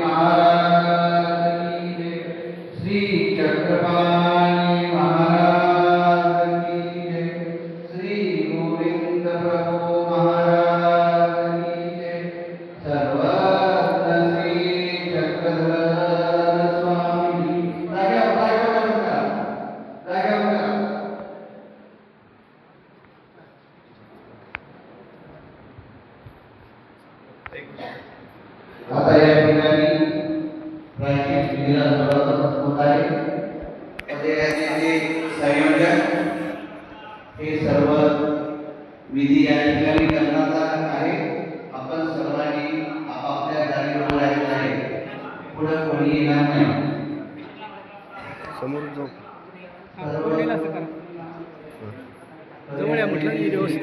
મહારાજ શ્રી ચક્રપાલ आता या ठिकाणी प्राचीन विधीला सुरुवात होत आहे. म्हणजे याचे जे संयोजन हे सर्व विधी या ठिकाणी करण्यात आहे. आपण सर्वांनी आपापल्या जागेवर राहायचं आहे. पुढे कोणी येणार नाही. समोर जाऊ सर्व जवळ या म्हटलं की व्यवस्थित